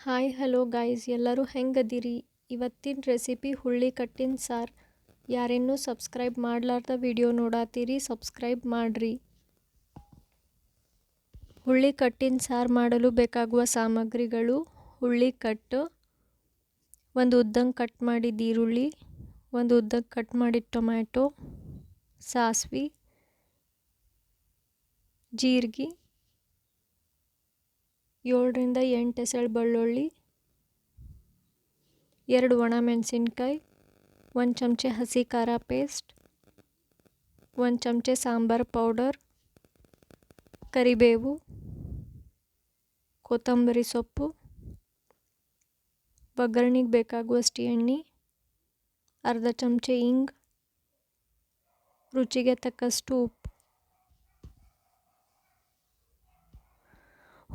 Hi, hello guys, ಎಲ್ಲರೂ ಹೆಂಗದಿರಿ? ಇವತ್ತಿನ recipe ಹುಳ್ಳಿ ಕಟ್ಟಿನ ಸಾರು. ಯಾರೇನೂ ಸಬ್ಸ್ಕ್ರೈಬ್ ಮಾಡ್ಲಾರ್ದ ವಿಡಿಯೋ ನೋಡಾತೀರಿ, ಸಬ್ಸ್ಕ್ರೈಬ್ ಮಾಡಿರಿ. ಹುಳ್ಳಿ ಕಟ್ಟಿನ ಸಾರು ಮಾಡಲು ಬೇಕಾಗುವ ಸಾಮಗ್ರಿಗಳು ಹುಳ್ಳಿ ಕಟ್ಟು, ಒಂದು ಉದ್ದಂಗೆ ಕಟ್ ಮಾಡಿದ ಈರುಳ್ಳಿ, ಒಂದು ಉದ್ದಂಗೆ ಕಟ್ ಮಾಡಿದ ಟೊಮ್ಯಾಟೊ, ಸಾಸ್ವಿ, ಜೀರಿಗೆ ಏಳರಿಂದ ಎಂಟು ಎಸಳು ಬೆಳ್ಳುಳ್ಳಿ, ಎರಡು ಒಣ ಮೆಣಸಿನ್ಕಾಯಿ, ಒಂದು ಚಮಚೆ ಹಸಿ ಖಾರ ಪೇಸ್ಟ್, ಒಂದು ಚಮಚೆ ಸಾಂಬಾರು ಪೌಡರ್, ಕರಿಬೇವು, ಕೊತ್ತಂಬರಿ ಸೊಪ್ಪು, ಒಗ್ಗರಣೆಗೆ ಬೇಕಾಗುವಷ್ಟು ಎಣ್ಣೆ, ಅರ್ಧ ಚಮಚೆ ಇಂಗ್, ರುಚಿಗೆ ತಕ್ಕಷ್ಟು ಉಪ್ಪು.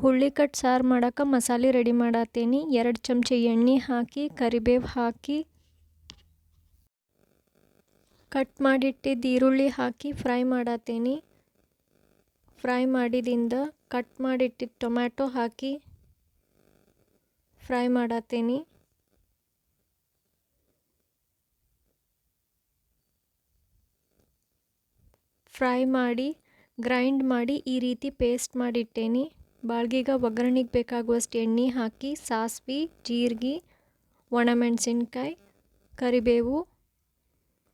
ಹುಳ್ಳಿ ಕಟ್ ಸಾರು ಮಾಡಕ್ಕೆ ಮಸಾಲೆ ರೆಡಿ ಮಾಡತ್ತೀನಿ ಎರಡು ಚಮಚ ಎಣ್ಣೆ ಹಾಕಿ, ಕರಿಬೇವು ಹಾಕಿ, ಕಟ್ ಮಾಡಿಟ್ಟಿದ್ದ ಈರುಳ್ಳಿ ಹಾಕಿ ಫ್ರೈ ಮಾಡತ್ತೀನಿ ಫ್ರೈ ಮಾಡಿದಿಂದ ಕಟ್ ಮಾಡಿಟ್ಟಿದ್ದ ಟೊಮ್ಯಾಟೊ ಹಾಕಿ ಫ್ರೈ ಮಾಡತ್ತೀನಿ ಫ್ರೈ ಮಾಡಿ, ಗ್ರೈಂಡ್ ಮಾಡಿ ಈ ರೀತಿ ಪೇಸ್ಟ್ ಮಾಡಿಟ್ಟೇನಿ. ಬಾಳ್ಗೀಗ ಒಗ್ಗರಣೆಗೆ ಬೇಕಾಗುವಷ್ಟು ಎಣ್ಣೆ ಹಾಕಿ, ಸಾಸ್ವೆ, ಜೀರಿಗೆ, ಒಣಮೆಣಸಿನ್ಕಾಯಿ, ಕರಿಬೇವು,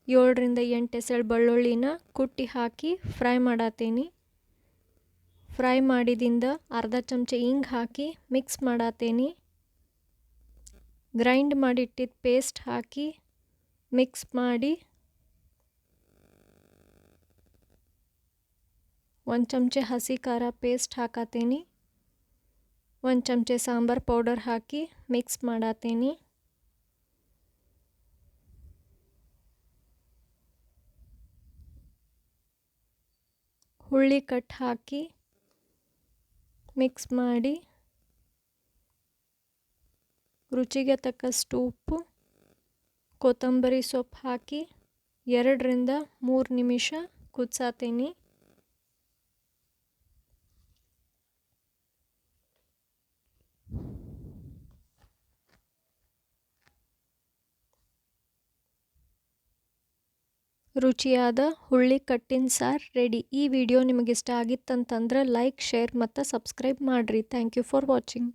ಏಳರಿಂದ ಎಂಟು ಎಸಳು ಬೆಳ್ಳುಳ್ಳಿನ ಕುಟ್ಟಿ ಹಾಕಿ ಫ್ರೈ ಮಾಡತ್ತೀನಿ ಫ್ರೈ ಮಾಡಿದಿಂದ ಅರ್ಧ ಚಮಚ ಹಿಂಗೆ ಹಾಕಿ ಮಿಕ್ಸ್ ಮಾಡತ್ತೀನಿ ಗ್ರೈಂಡ್ ಮಾಡಿಟ್ಟಿದ್ದ ಪೇಸ್ಟ್ ಹಾಕಿ ಮಿಕ್ಸ್ ಮಾಡಿ ಒಂದು ಚಮಚ ಹಸಿ ಖಾರ ಪೇಸ್ಟ್ ಹಾಕತ್ತೀನಿ ಒಂದು ಚಮಚೆ ಸಾಂಬಾರು ಪೌಡರ್ ಹಾಕಿ ಮಿಕ್ಸ್ ಮಾಡತ್ತೀನಿ ಹುಳ್ಳಿ ಕಟ್ ಹಾಕಿ ಮಿಕ್ಸ್ ಮಾಡಿ ರುಚಿಗೆ ತಕ್ಕಷ್ಟು ಉಪ್ಪು, ಕೊತ್ತಂಬರಿ ಸೊಪ್ಪು ಹಾಕಿ ಎರಡರಿಂದ ಮೂರು ನಿಮಿಷ ಕುದಿಸಾತೀನಿ. ರುಚಿಯಾದ ಹುಳ್ಳಿ ಕಟ್ಟಿನ ಸಾರು ರೆಡಿ. ಈ ವಿಡಿಯೋ ನಿಮಗಿಷ್ಟ ಆಗಿತ್ತಂತಂದ್ರೆ ಲೈಕ್, ಶೇರ್ ಮತ್ತು ಸಬ್ಸ್ಕ್ರೈಬ್ ಮಾಡಿರಿ. Thank you for watching.